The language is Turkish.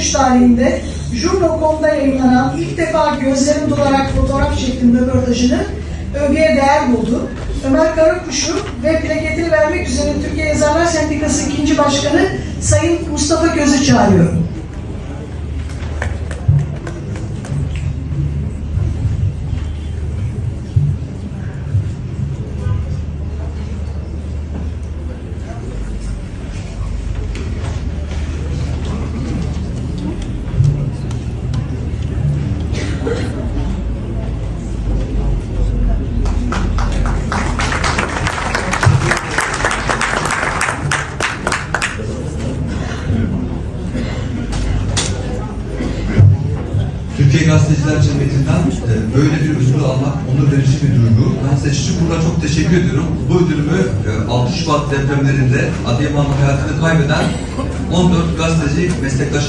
2013 tarihinde Jurno.com'da yayınlanan ilk defa gözlerim dolarak fotoğraf şeklinde röportajını övgüye değer buldu. Ömer Karakuşu ve plaketini vermek üzere Türkiye Yazarlar Sendikası 2. Başkanı Sayın Mustafa Göz'ü çağırıyorum. Türkiye Gazeteciler Cemiyeti'nden e, böyle bir ödülü almak onur verici bir duygu. Ben seçici kurula çok teşekkür ediyorum. Bu ödülümü e, 6 Şubat depremlerinde Adıyaman'da hayatını kaybeden 14 gazeteci meslektaşım